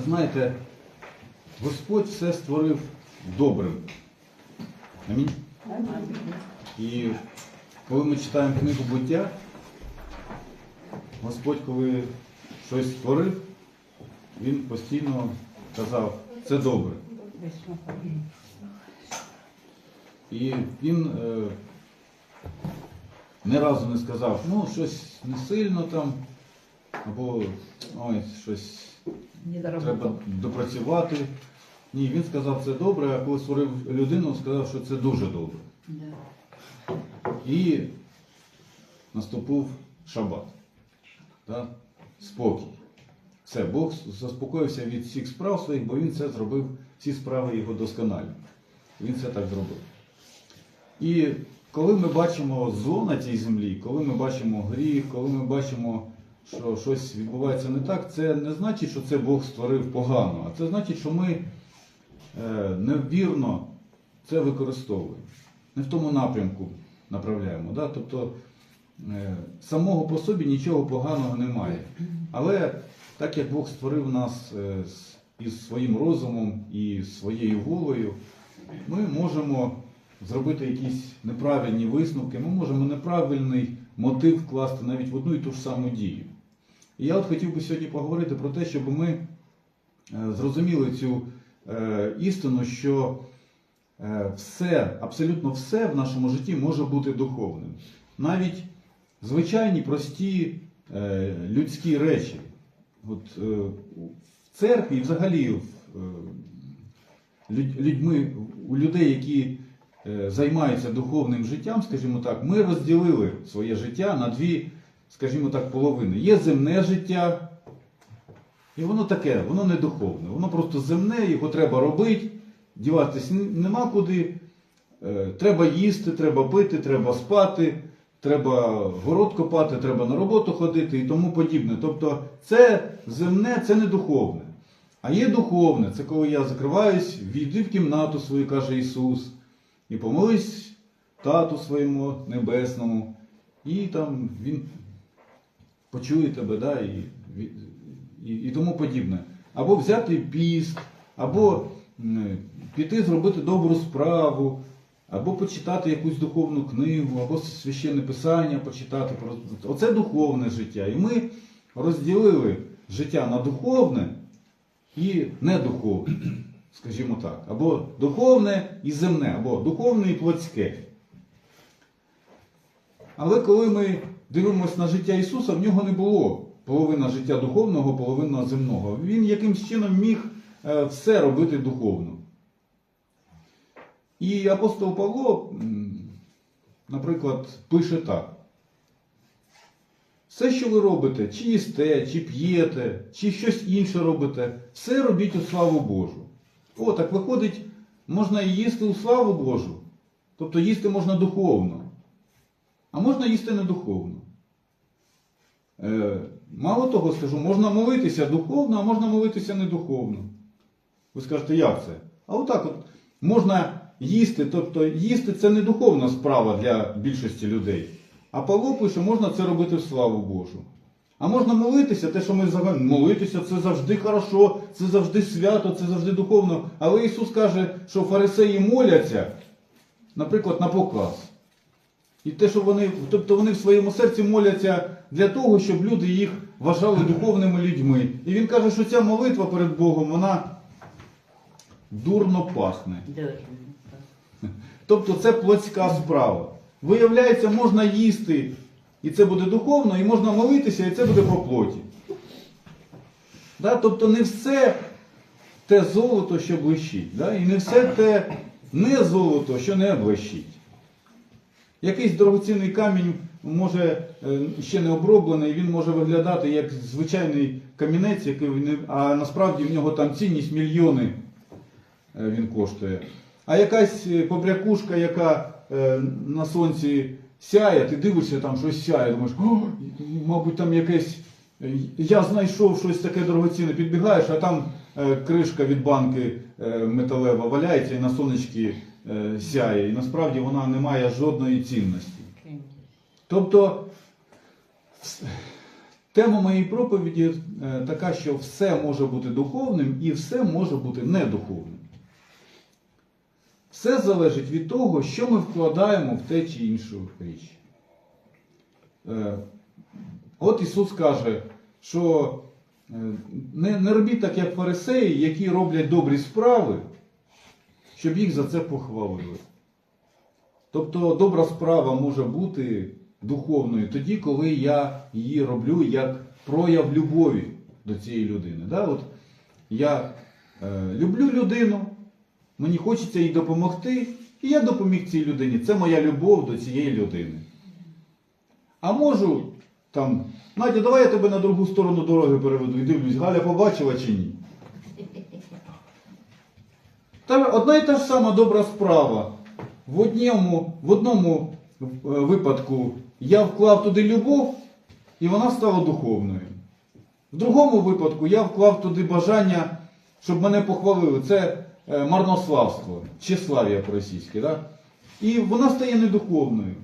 Ви знаєте, Господь все створив добрим. Амінь. І коли ми читаємо книгу буття, Господь, коли щось створив, Він постійно казав, це добре. І він е, ні разу не сказав, ну, щось не сильно там, або ой, щось треба допрацювати. Ні, він сказав, це добре, а коли створив людину, сказав, що це дуже добре. І наступив шабат. Да? Спокій. Все, Бог заспокоївся від всіх справ своїх, бо він це зробив, всі справи його досконалі. Він це так зробив. І коли ми бачимо зло на цій землі, коли ми бачимо гріх, коли ми бачимо, що щось відбувається не так, це не значить, що це Бог створив погано, а це значить, що ми е, невірно це використовуємо. Не в тому напрямку направляємо. Да? Тобто е, самого по собі нічого поганого немає. Але так як Бог створив нас е, із своїм розумом і своєю волею, ми можемо зробити якісь неправильні висновки, ми можемо неправильний мотив вкласти навіть в одну і ту ж саму дію. І я от хотів би сьогодні поговорити про те, щоб ми е, зрозуміли цю е, істину, що е, все, абсолютно все в нашому житті може бути духовним. Навіть звичайні прості людські речі. От, в церкві і взагалі людьми, у людей, які займаються духовним життям, скажімо так, ми розділили своє життя на дві, скажімо так, половини. Є земне життя, і воно таке, воно не духовне, воно просто земне, його треба робити, діватись нема куди. Е, Треба їсти, треба пити, треба спати, треба город копати, треба на роботу ходити і тому подібне. Тобто це земне, це не духовне. А є духовне, це коли я закриваюсь, війди в кімнату свою, каже Ісус, і помолись тату своєму небесному, і там Він почує тебе, да, і, і, і тому подібне. Або взяти піст, або піти зробити добру справу, або почитати якусь духовну книгу, або священне писання почитати. Оце духовне життя. І ми розділили життя на духовне і недуховне, скажімо так. Або духовне і земне, або духовне і плотське. Але коли ми дивимося на життя Ісуса, в нього не було половина життя духовного, половина земного. Він якимсь чином міг е, все робити духовно. І апостол Павло, наприклад, пише так. Все, що ви робите, чи їсте, чи п'єте, чи щось інше робите, все робіть у славу Божу. О, так виходить, можна і їсти у славу Божу. Тобто їсти можна духовно. А можна їсти не духовно. Е, мало того скажу, можна молитися духовно, а можна молитися не духовно. Ви скажете, як це? А отак от можна їсти, тобто їсти це не духовна справа для більшості людей. А Павло пише, можна це робити в славу Божу. А можна молитися, те, що ми взагалі молитися, це завжди хорошо, це завжди свято, це завжди духовно. Але Ісус каже, що фарисеї моляться, наприклад, на показ. І те, що вони, тобто вони в своєму серці моляться для того, щоб люди їх вважали духовними людьми. І він каже, що ця молитва перед Богом, вона дурно пахне. Тобто це плотська справа. Виявляється, можна їсти, і це буде духовно, і можна молитися, і це буде по плоті. Да? Тобто не все те золото, що блищить, да? і не все те не золото, що не блищить. Якийсь дорогоцінний камінь може е, ще не оброблений, він може виглядати як звичайний камінець, який не- а насправді в нього там цінність мільйони е, він коштує. А якась е, побрякушка, яка на сонці сяє, ти дивишся, там щось сяє, думаєш, мабуть, там якесь. Я знайшов щось таке дорогоцінне, підбігаєш, а там кришка від банки металева валяється і на сонечки сяє. І насправді вона не має жодної цінності. Тобто, тема моєї проповіді е, така, що все може бути духовним і все може бути недуховним. Все залежить від того, що ми вкладаємо в те чи іншу річ. Е, От Ісус каже, що е, не, не робіть так, як фарисеї, які роблять добрі справи, щоб їх за це похвалили. Тобто добра справа може бути духовною тоді, коли я її роблю як прояв любові до цієї людини. Да? От я е, люблю людину, мені хочеться їй допомогти, і я допоміг цій людині. Це моя любов до цієї людини. А можу там, Надя, давай я тебе на другу сторону дороги переведу і дивлюсь, Галя побачила чи ні. Та одна і та ж сама добра справа. В одному, в одному е, випадку я вклав туди любов, і вона стала духовною. В другому випадку я вклав туди бажання, щоб мене похвалили. Це е, марнославство, тщеслав'я по-російськи. Да? І вона стає недуховною.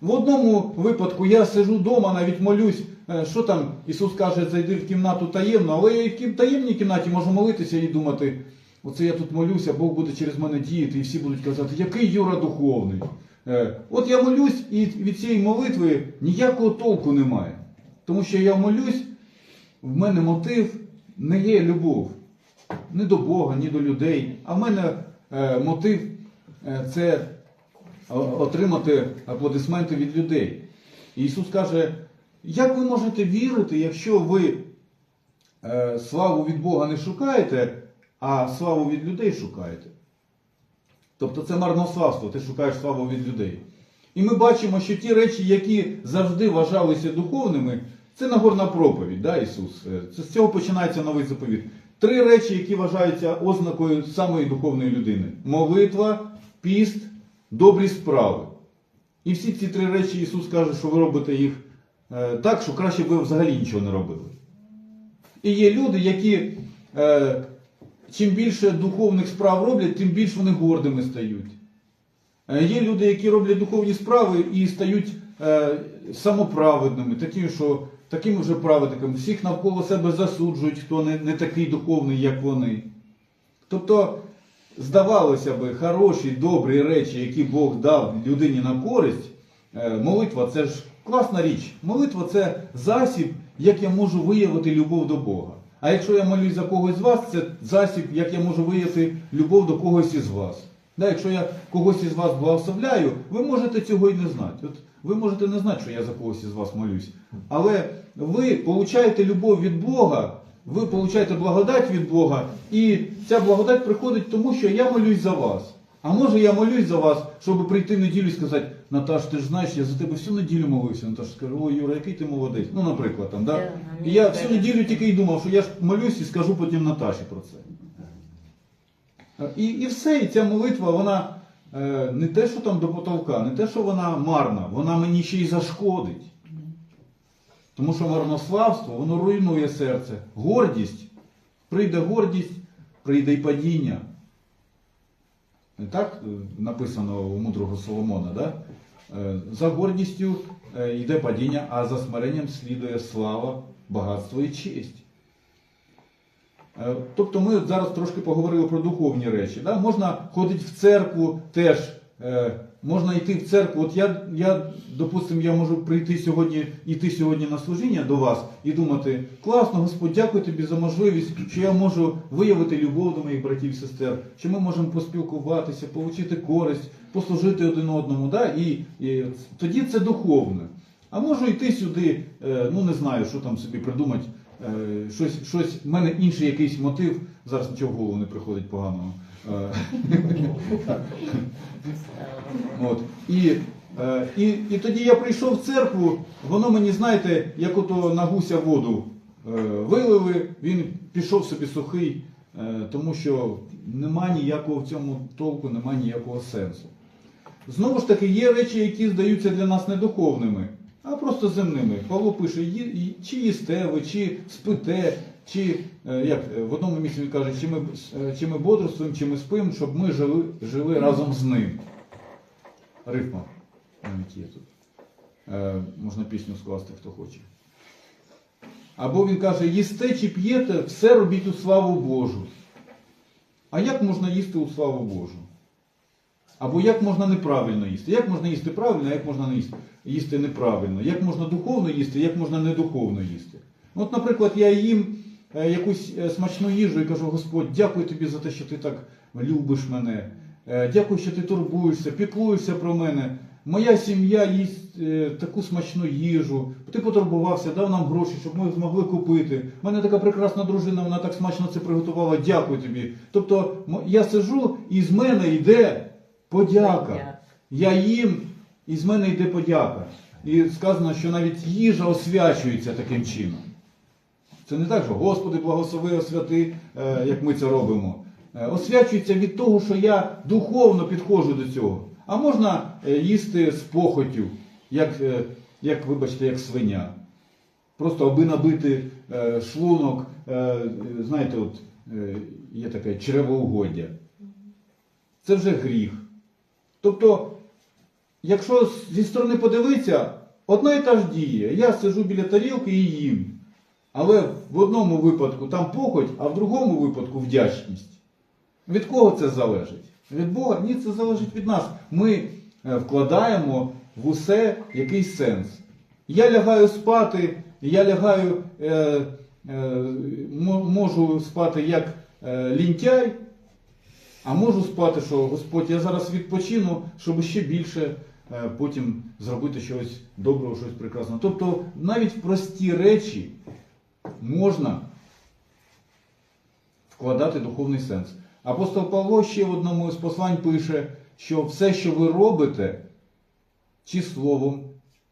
В одному випадку я сижу вдома, навіть молюсь, е, що там Ісус каже, зайди в кімнату таємно, але я і в таємній кімнаті можу молитися і думати, оце я тут молюся, Бог буде через мене діяти, і всі будуть казати, який Юра духовний. Е, От я молюсь, і від цієї молитви ніякого толку немає. Тому що я молюсь, в мене мотив не є любов. Не до Бога, ні до людей. А в мене е, мотив е, це отримати аплодисменти від людей. І Ісус каже, як ви можете вірити, якщо ви славу від Бога не шукаєте, а славу від людей шукаєте? Тобто це марнославство, ти шукаєш славу від людей. І ми бачимо, що ті речі, які завжди вважалися духовними, це Нагорна проповідь, да, Ісус. Е, Це з цього починається новий заповіт. Три речі, які вважаються ознакою самої духовної людини: молитва, піст, добрі справи. І всі ці три речі Ісус каже, що ви робите їх е, так, що краще б ви взагалі нічого не робили. І є люди, які е, чим більше духовних справ роблять, тим більш вони гордими стають. Е, Є люди, які роблять духовні справи і стають е, самоправедними, такі, що, такими вже праведниками. Всіх навколо себе засуджують, хто не, не такий духовний, як вони. Тобто, здавалося би, хороші, добрі речі, які Бог дав людині на користь, е, молитва це ж класна річ. Молитва це засіб, як я можу виявити любов до Бога. А якщо я молюсь за когось з вас, це засіб, як я можу виявити любов до когось із вас. Да, якщо я когось із вас благословляю, ви можете цього і не знати. От ви можете не знати, що я за когось із вас молюсь. Але ви получаєте любов від Бога, ви получаєте благодать від Бога, і ця благодать приходить тому, що я молюсь за вас. А може я молюсь за вас, щоб прийти в неділю і сказати, Наташ, ти ж знаєш, я за тебе всю неділю молився. Наташа скаже, ой, Юра, який ти молодець. Ну, наприклад, там, да? Да, І я всю неділю тільки й думав, що я ж молюсь і скажу потім Наташі про це. І, і все, і ця молитва, вона е, не те, що там до потолка, не те, що вона марна, вона мені ще й зашкодить. Тому що марнославство, воно руйнує серце. Гордість. Прийде гордість, прийде й падіння. Не так е, написано у мудрого Соломона, да? Е, За гордістю е, йде падіння, а за смиренням слідує слава, багатство і честь. Е, Тобто ми зараз трошки поговорили про духовні речі. Можна ходити в церкву теж, можна йти в церкву. От я, я, допустимо, я можу прийти сьогодні, йти сьогодні на служіння до вас і думати, класно, Господь, дякую тобі за можливість, що я можу виявити любов до моїх братів і сестер, що ми можемо поспілкуватися, отримати користь, послужити один одному. Да? І, і тоді це духовне. А можу йти сюди, е, ну не знаю, що там собі придумати. Е, Щось, щось, в мене інший якийсь мотив, зараз нічого в голову не приходить поганого. Е, От. І, е, і, і тоді я прийшов в церкву, воно мені, знаєте, як ото на гуся воду вилили, він пішов собі сухий, тому що нема ніякого в цьому толку, нема ніякого сенсу. Знову ж таки, є речі, які здаються для нас не духовними, а просто земними. Павло пише, «Ї- ї- чи їсте ви, чи спите, чи е, як е, в одному місці він каже, чи ми, е, чи ми бодрствуємо, чи ми спимо, щоб ми жили, жили разом з ним. Рифма навіть є тут. Можна пісню скласти, хто хоче. Або він каже, їсте чи п'єте, все робіть у славу Божу. А як можна їсти у славу Божу? Або як можна неправильно їсти? Як можна їсти правильно, як можна їсти, їсти неправильно? Як можна духовно їсти, як можна недуховно їсти? От, наприклад, я їм е, якусь е, смачну їжу і кажу, Господь, дякую тобі за те, що ти так любиш мене. Е, Дякую, що ти турбуєшся, піклуєшся про мене. Моя сім'я їсть таку смачну їжу. Ти потурбувався, дав нам гроші, щоб ми змогли купити. У мене така прекрасна дружина, вона так смачно це приготувала. Дякую тобі. Тобто я сижу і з мене йде подяка. Я їм, і з мене йде подяка. І сказано, що навіть їжа освячується таким чином. Це не так, що Господи, благослови, освяти, е, як ми це робимо. Е, Освячується від того, що я духовно підходжу до цього. А можна е, їсти з похотю, як, як вибачте, як свиня. Просто аби набити шлунок, знаєте, от є таке чревоугоддя. Це вже гріх. Тобто, якщо зі сторони подивитися, одна і та ж дія. Я сижу біля тарілки і їм. Але в одному випадку там похоть, а в другому випадку вдячність. Від кого це залежить? Від Бога? Ні, це залежить від нас. Ми е, вкладаємо в усе якийсь сенс. Я лягаю спати, я лягаю, е, е, можу спати як е, лінтяй, а можу спати, що Господь, я зараз відпочину, щоб ще більше е, потім зробити щось доброго, щось прекрасного. Тобто навіть прості речі можна вкладати духовний сенс. Апостол Павло ще в одному з послань пише, що все, що ви робите, чи словом,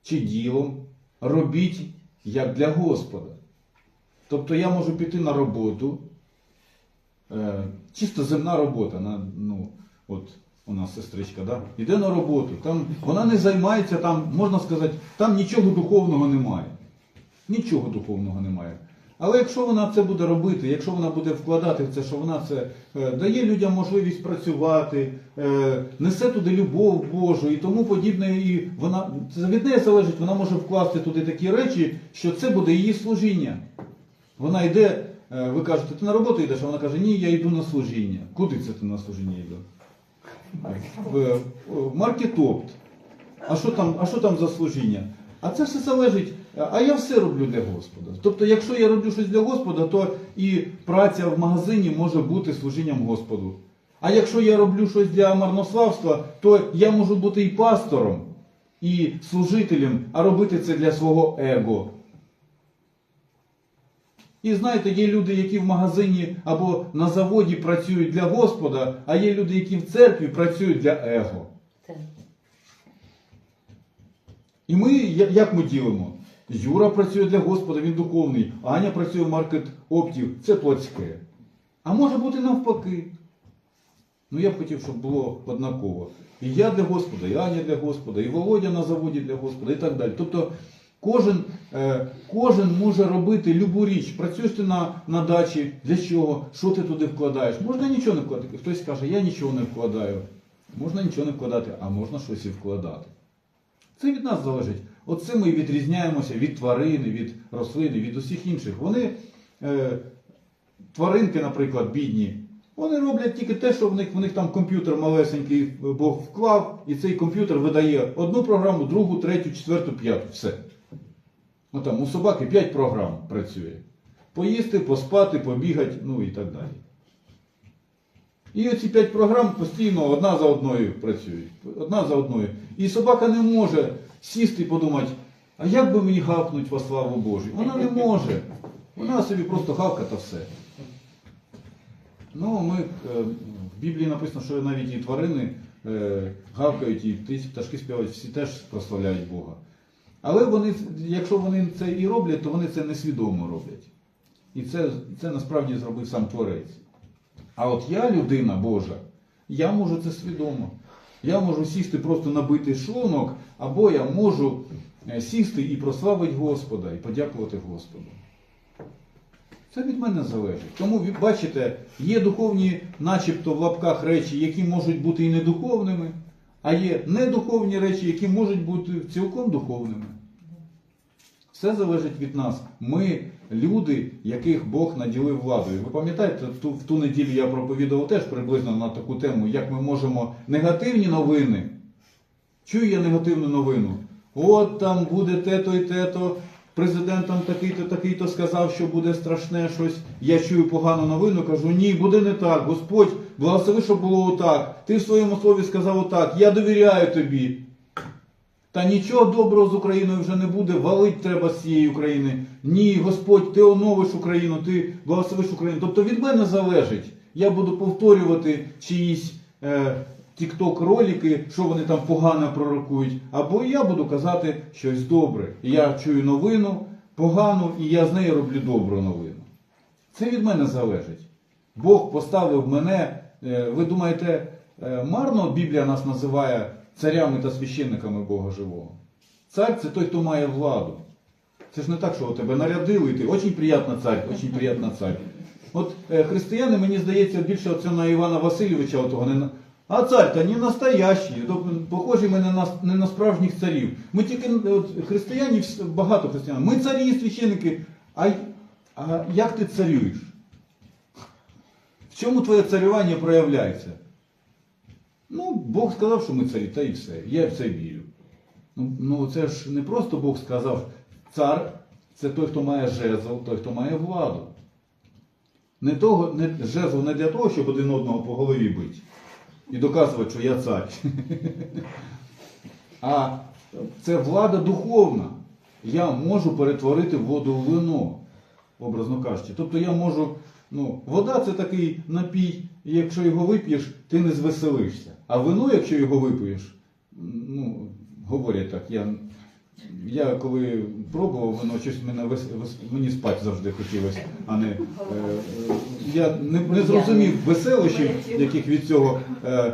чи ділом, робіть як для Господа. Тобто я можу піти на роботу, е, чисто земна робота. На, ну, от у нас сестричка, да? іде на роботу, там, вона не займається, там, можна сказати, там нічого духовного немає. Нічого духовного немає. Але якщо вона це буде робити, якщо вона буде вкладати в це, що вона це е, дає людям можливість працювати, е, несе туди любов Божу і тому подібне, і вона це від неї залежить, вона може вкласти туди такі речі, що це буде її служіння. Вона йде, ви кажете, ти на роботу йдеш, а вона каже, ні, я йду на служіння. Куди це ти на служіння йду? В, в маркетопт. А що там, а що там за служіння? А це все залежить. А я все роблю для Господа. Тобто, якщо я роблю щось для Господа, то і праця в магазині може бути служінням Господу. А якщо я роблю щось для марнославства, то я можу бути і пастором, і служителем, а робити це для свого его. І знаєте, є люди, які в магазині або на заводі працюють для Господа, а є люди, які в церкві працюють для его. І ми, як ми ділимо? Юра працює для Господа, він духовний, Аня працює в маркет оптів, це плотське. А може бути навпаки. Ну я б хотів, щоб було однаково. І я для Господа, і Аня для Господа, і Володя на заводі для Господа, і так далі. Тобто кожен, е, кожен може робити любу річ. Працюєш ти на, на дачі, для чого? Що ти туди вкладаєш? Можна нічого не вкладати. Хтось каже, я нічого не вкладаю. Можна нічого не вкладати, а можна щось і вкладати. Це від нас залежить. Оце ми відрізняємося від тварини, від рослини, від усіх інших. Вони, е, тваринки, наприклад, бідні, вони роблять тільки те, що в них, в них там комп'ютер малесенький Бог вклав, і цей комп'ютер видає одну програму, другу, третю, четверту, п'яту. Все. Ну там у собаки 5 програм працює. Поїсти, поспати, побігати, ну і так далі. І оці п'ять програм постійно одна за одною працюють. Одна за одною. І собака не може сісти і подумати, а як би мені гавкнуть во славу Божу? Вона не може. Вона собі просто гавка та все. Ну, ми, е, в Біблії написано, що навіть і тварини е, гавкають, і пташки співають, всі теж прославляють Бога. Але вони, якщо вони це і роблять, то вони це несвідомо роблять. І це, це насправді зробив сам Творець. А от я, людина Божа, я можу це свідомо. Я можу сісти просто набити шлунок, або я можу е, сісти і прославити Господа, і подякувати Господу. Це від мене залежить. Тому бачите, є духовні, начебто в лапках речі, які можуть бути і недуховними, а є недуховні речі, які можуть бути цілком духовними. Все залежить від нас. Ми люди, яких Бог наділив владою. Ви пам'ятаєте, в ту неділю я проповідував теж приблизно на таку тему, як ми можемо негативні новини. Чую я негативну новину. От там буде те-то і те-то, президент такий-то, такий-то сказав, що буде страшне щось. Я чую погану новину, кажу, ні, буде не так. Господь, благослови, щоб було отак. Ти в своєму слові сказав отак. Я довіряю тобі. Та нічого доброго з Україною вже не буде, валить треба з цієї України. Ні, Господь, ти оновиш Україну, ти благословиш Україну. Тобто від мене залежить. Я буду повторювати чиїсь е, тік-ток ролики, що вони там погано пророкують, або я буду казати щось добре. Я чую новину погану, і я з неї роблю добру новину. Це від мене залежить. Бог поставив мене. Е, Ви думаєте, е, марно Біблія нас називає царями та священниками Бога живого? Цар це той, хто має владу. Це ж не так, що тебе нарядили, і ти очень приємна цар, очень приємна цар. От е, християни, мені здається, більше оце на Івана Васильовича отого не на. А цар та не настоящий, похожі ми не на, не на справжніх царів. Ми тільки от, християні, багато християн, ми царі і священники. А, а як ти царюєш? Чому твоє царювання проявляється? Ну, Бог сказав, що ми царі, та і все. Я в це вірю. Ну, ну це ж не просто Бог сказав, цар це той, хто має жезл, той, хто має владу. Не того, не, жезл не для того, щоб один одного по голові бити і доказувати, що я цар. А це влада духовна. Я можу перетворити воду в вино, образно кажучи. Тобто я можу. Ну, вода це такий напій, якщо його вип'єш, ти не звеселишся. А вино, якщо його вип'єш, ну, говорять так, я, я коли пробував вино, щось мене вес, мені спати завжди хотілося, а не. Е, е, я не, не зрозумів веселощів, яких від цього. Е,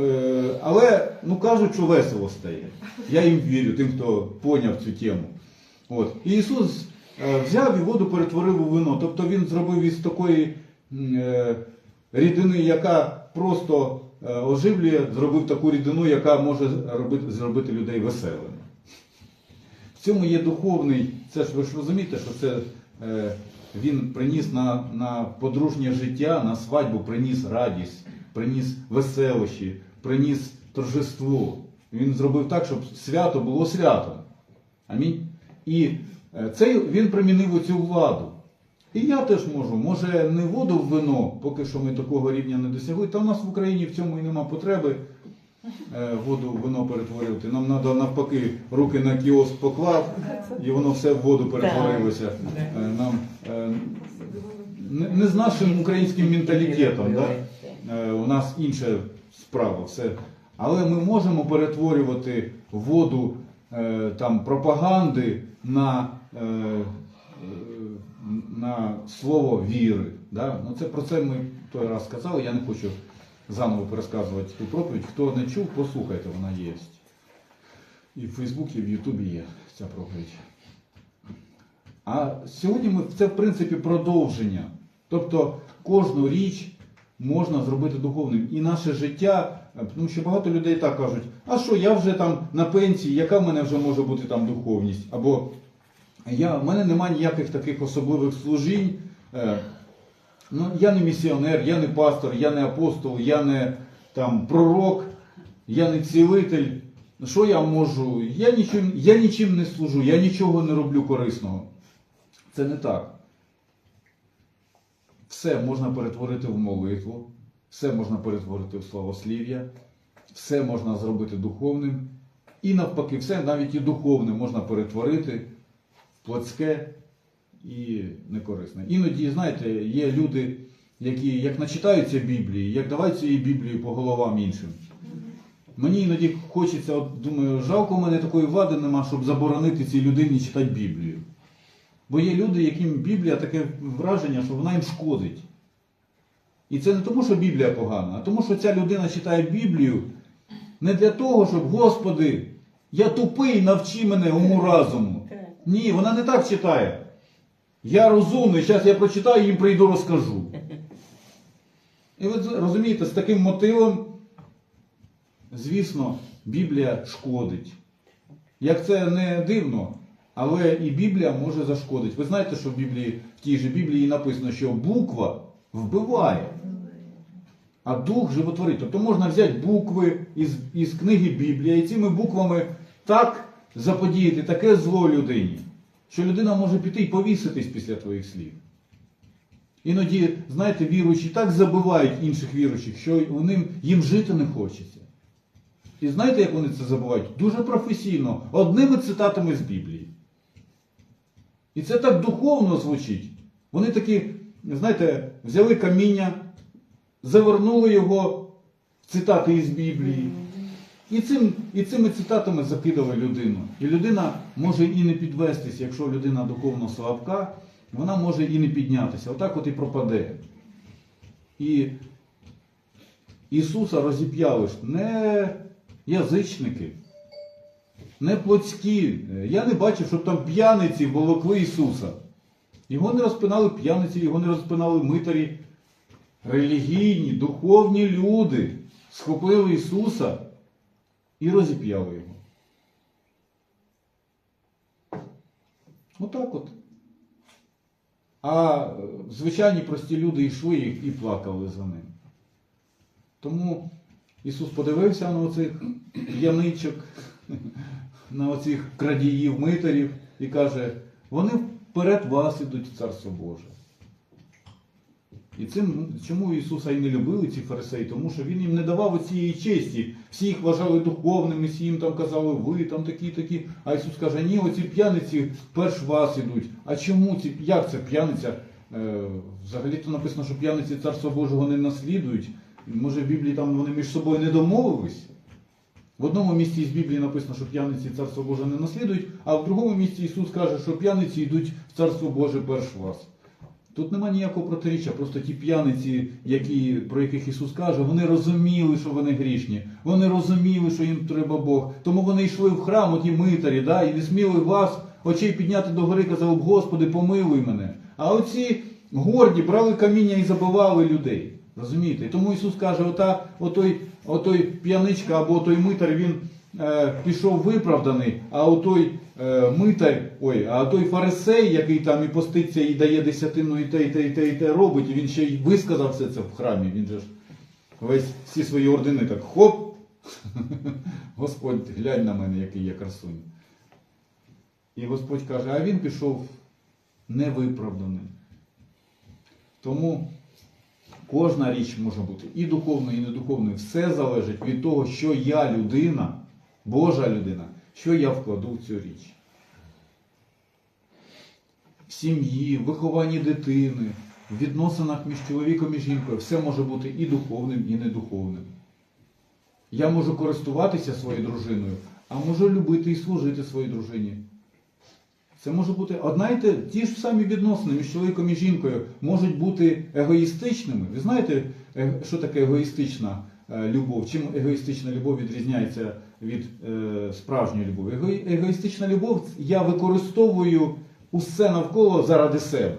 е, але ну, кажуть, що весело стає. Я їм вірю, тим, хто поняв цю тему. От. І Ісус взяв і воду перетворив у вино. Тобто Він зробив із такої е, рідини, яка просто е, оживлює, зробив таку рідину, яка може робити, зробити людей веселими. В цьому є духовний, це ж ви ж розумієте, що це е, він приніс на, на подружнє життя, на свадьбу приніс радість, приніс веселощі, приніс торжество. Він зробив так, щоб свято було святом. Амінь. І е, цей він примінив цю владу. І я теж можу, може не воду в вино, поки що ми такого рівня не досягли. Та в нас в Україні в цьому і нема потреби е, воду в вино перетворити. Нам треба навпаки руки на кіоск поклав, і воно все в воду перетворилося. Е, Нам не, з нашим українським менталітетом. Да? У нас інша справа. Все. Але ми можемо перетворювати воду там, пропаганди на, на слово віри. Да? Ну, це про це ми той раз сказали. Я не хочу заново пересказувати ту проповідь. Хто не чув, послухайте, вона є. І в Фейсбуці, і в Ютубі є ця проповідь. А сьогодні ми це в принципі продовження. Тобто кожну річ можна зробити духовним. І наше життя, е, тому що багато людей так кажуть, а що, я вже там на пенсії, яка в мене вже може бути там духовність? Або я, в мене немає ніяких таких особливих служінь. Е, Ну, я не місіонер, я не пастор, я не апостол, я не там пророк, я не цілитель. Ну, Що я можу? Я нічим, я нічим не служу, я нічого не роблю корисного. Це не так. Все можна перетворити в молитву, все можна перетворити в славослів'я, все можна зробити духовним. І навпаки, все навіть і духовне можна перетворити в плотське і некорисне. Іноді, знаєте, є люди, які як начитаються Біблії, як давай цієї Біблії по головам іншим. Мені іноді хочеться, от думаю, жалко в мене такої влади нема, щоб заборонити цій людині читати Біблію. Бо є люди, яким Біблія таке враження, що вона їм шкодить. І це не тому, що Біблія погана, а тому, що ця людина читає Біблію не для того, щоб, Господи, я тупий, навчи мене уму разуму. Ні, вона не так читає. Я розумний, зараз я прочитаю, їм прийду розкажу. І ви розумієте, з таким мотивом, звісно, Біблія шкодить. Як це не дивно, Але і Біблія може зашкодити. Ви знаєте, що в Біблії, в тій же Біблії написано, що буква вбиває, а дух животворить. Тобто можна взяти букви із, із книги Біблія і цими буквами так заподіяти таке зло людині, що людина може піти і повіситись після твоїх слів. Іноді, знаєте, віруючі так забивають інших віруючих, що вони, їм жити не хочеться. І знаєте, як вони це забувають? Дуже професійно, одними цитатами з Біблії. І це так духовно звучить. Вони такі, знаєте, взяли каміння, завернули його в цитати із Біблії. І, цим, і цими цитатами закидали людину. І людина може і не підвестися, якщо людина духовно слабка, вона може і не піднятися. Отак от і пропаде. І Ісуса розіп'яли ж не язичники, не плотські. Я не бачив, щоб там п'яниці волокли Ісуса. Його не розпинали п'яниці, його не розпинали митарі. Релігійні, духовні люди схопили Ісуса і розіп'яли його. Отак от. А е, звичайні прості люди йшли і плакали за ним. Тому Ісус подивився на оцих п'яничок, на оцих крадіїв, митарів і каже, вони вперед вас ідуть в Царство Боже. І цим, чому Ісуса і не любили ці фарисеї? Тому що Він їм не давав цієї честі. Всі їх вважали духовними, всі їм там казали, ви там такі, такі. А Ісус каже, ні, оці п'яниці перш вас ідуть. А чому ці, як це п'яниця? Е, взагалі-то написано, що п'яниці Царства Божого не наслідують. Може в Біблії там вони між собою не домовились? В одному місці з Біблії написано, що п'яниці Царство Боже не наслідують, а в другому місці Ісус каже, що п'яниці йдуть в Царство Боже перш вас. Тут нема ніякого протиріччя, просто ті п'яниці, які, про яких Ісус каже, вони розуміли, що вони грішні, вони розуміли, що їм треба Бог. Тому вони йшли в храм, оті митарі, да, і не сміли вас очей підняти до гори, казали б, Господи, помилуй мене. А оці горді брали каміння і забивали людей. Розумієте? І тому Ісус каже, ота, отой, отой п'яничка або той митар, він е, пішов виправданий, а отой митар, ой, а той фарисей, який там і поститься, і дає десятину, і те, і те, і те, і те робить, і він ще й висказав все це в храмі. Він же ж весь всі свої ордени так хоп. Господь, глянь на мене, який я красунь. І Господь каже, а він пішов невиправданий. Тому кожна річ може бути і духовною, і недуховною. Все залежить від того, що я людина, Божа людина, що я вкладу в цю річ. В сім'ї, в вихованні дитини, в відносинах між чоловіком і жінкою все може бути і духовним, і недуховним. Я можу користуватися своєю дружиною, а можу любити і служити своїй дружині. Це може бути одна ті ж самі відносини між чоловіком і жінкою можуть бути егоїстичними. Ви знаєте, е, що таке егоїстична е, любов? Чим егоїстична любов відрізняється від е, справжньої любові? Его- Егоїстична любов я використовую усе навколо заради себе.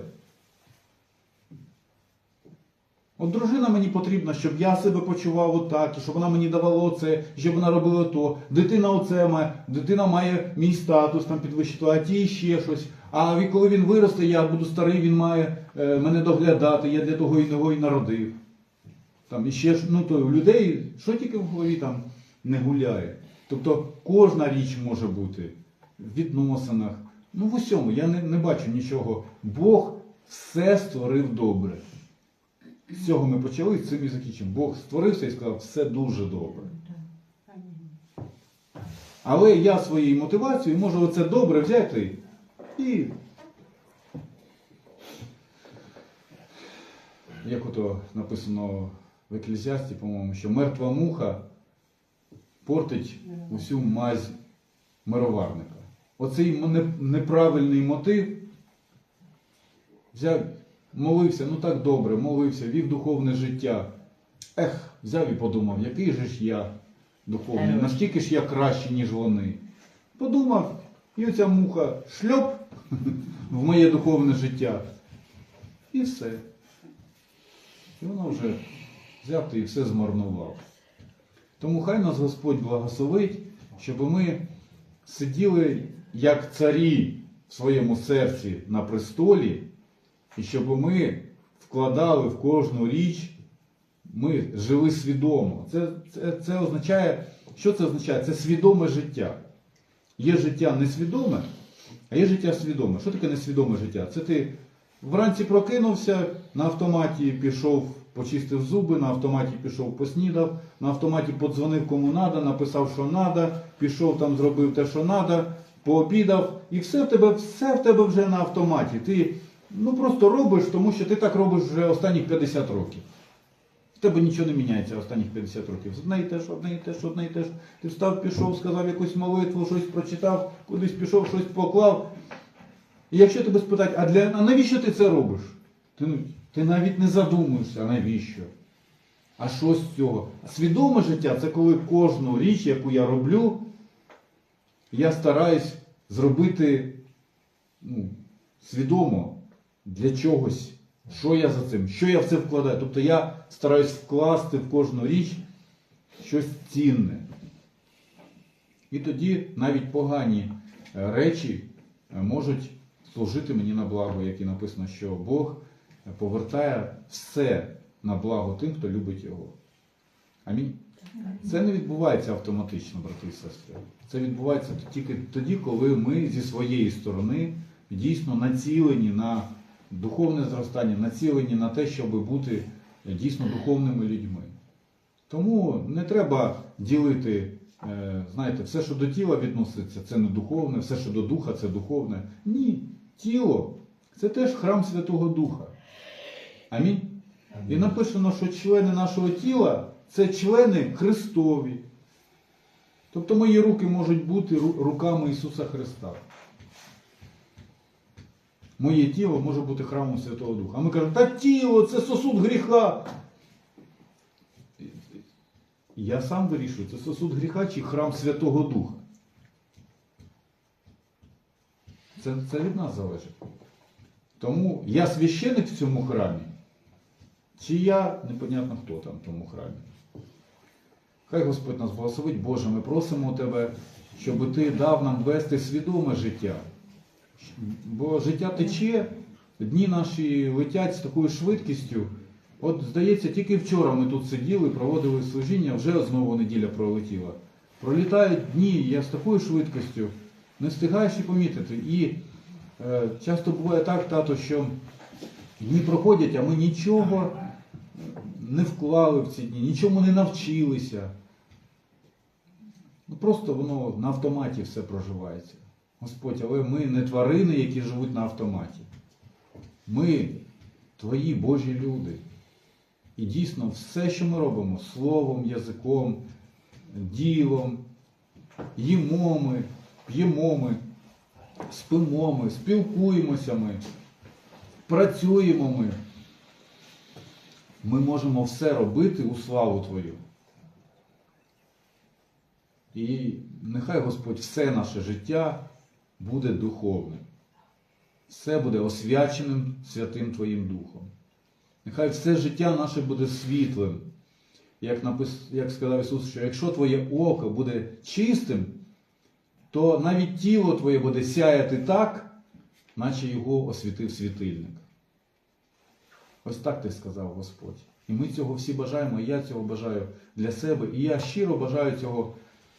От дружина мені потрібна, щоб я себе почував отак, щоб вона мені давала оце, щоб вона робила то. Дитина оце має, дитина має мій статус там підвищити, а ті ще щось. А коли він виросте, я буду старий, він має е, мене доглядати, я для того і його і народив. Там і ще ну то у людей, що тільки в голові там не гуляє. Тобто кожна річ може бути в відносинах. Ну в усьому, я не, не бачу нічого. Бог все створив добре. З цього ми почали, з цим і закінчимо. Бог створився і сказав, все дуже добре. Але я своєю мотивацією можу оце добре взяти і. Як ото написано в Еклезіасті, по-моєму, що мертва муха портить усю мазь мироварника. Оцей неправильний мотив взяв, молився, ну так добре, молився, вів духовне життя. Ех, взяв і подумав, який же ж я духовний, наскільки ж я кращий, ніж вони. Подумав, і оця муха шльоп в моє духовне життя. І все. І воно вже взяв і все змарнував. Тому хай нас Господь благословить, щоб ми сиділи як царі в своєму серці на престолі, і щоб ми вкладали в кожну річ, ми жили свідомо. Це, це, це означає, що це означає? Це свідоме життя. Є життя несвідоме, а є життя свідоме. Що таке несвідоме життя? Це ти вранці прокинувся, на автоматі пішов, почистив зуби, на автоматі пішов, поснідав, на автоматі подзвонив кому надо, написав, що надо, пішов там, зробив те, що надо, пообідав, і все в тебе, все в тебе вже на автоматі. Ти ну, просто робиш, тому що ти так робиш вже останніх 50 років. В тебе нічого не міняється останніх 50 років. Одне і ж, одне і те ж, одне і те ж. Ти встав, пішов, сказав якусь молитву, щось прочитав, кудись пішов, щось поклав. І якщо тебе спитають, а, для, а навіщо ти це робиш? Ти, ну, ти навіть не задумуєшся, навіщо? А що з цього? Свідоме життя це коли кожну річ, яку я роблю, я стараюсь зробити ну, свідомо для чогось. Що я за цим? Що я в це вкладаю? Тобто я стараюсь вкласти в кожну річ щось цінне. І тоді навіть погані е, речі е, можуть служити мені на благо, як і написано, що Бог повертає все на благо тим, хто любить його. Амінь. Це не відбувається автоматично, брати і сестри. Це відбувається тільки тоді, коли ми зі своєї сторони дійсно націлені на духовне зростання, націлені на те, щоб бути дійсно духовними людьми. Тому не треба ділити, е, знаєте, все, що до тіла відноситься, це не духовне, все, що до духа, це духовне. Ні, тіло це теж храм Святого Духа. Амінь. І написано, що члени нашого тіла це члени Христові. Тобто мої руки можуть бути руками Ісуса Христа. Моє тіло може бути храмом Святого Духа. А ми кажемо, та тіло це сосуд гріха. Я сам вирішую, це сосуд гріха чи храм Святого Духа. Це, це від нас залежить. Тому я священик в цьому храмі, чи я непонятно хто там в тому храмі. Хай Господь нас благословить, Боже, ми просимо Тебе, щоб Ти дав нам вести свідоме життя. Бо життя тече, дні наші летять з такою швидкістю. От, здається, тільки вчора ми тут сиділи, проводили служіння, вже знову неділя пролетіла. Пролітають дні, я з такою швидкістю не встигаєш і помітити. І е, часто буває так, тато, що дні проходять, а ми нічого не вклали в ці дні, нічому не навчилися. Ну, просто воно на автоматі все проживається. Господь, але ми не тварини, які живуть на автоматі. Ми твої Божі люди. І дійсно все, що ми робимо словом, язиком, ділом, їмо ми, п'ємо ми, спимо ми, спілкуємося ми, працюємо ми. Ми можемо все робити у славу Твою. І нехай Господь все наше життя буде духовним. Все буде освяченим святим Твоїм Духом. Нехай все життя наше буде світлим. Як, напис... Як сказав Ісус, що якщо твоє око буде чистим, то навіть тіло твоє буде сяяти так, наче його освітив світильник. Ось так ти сказав Господь. І ми цього всі бажаємо, і я цього бажаю для себе. І я щиро бажаю цього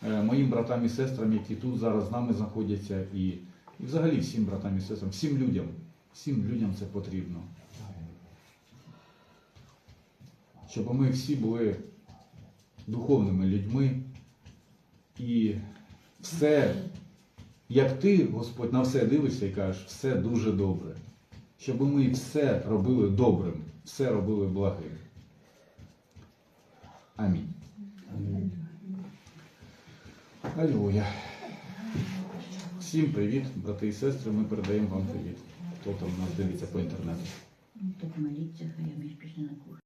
е, моїм братам і сестрам, які тут зараз з нами знаходяться, і, і взагалі всім братам і сестрам, всім людям. Всім людям це потрібно. Щоб ми всі були духовними людьми і все, як ти, Господь, на все дивишся і кажеш, все дуже добре. Щоб ми все робили добрим, все робили благим. Амінь. Алілуя. Всім привіт, брати і сестри. Ми передаємо вам привіт. Хто там нас дивиться по інтернету. Так молиться, хай я між пішли на кухню.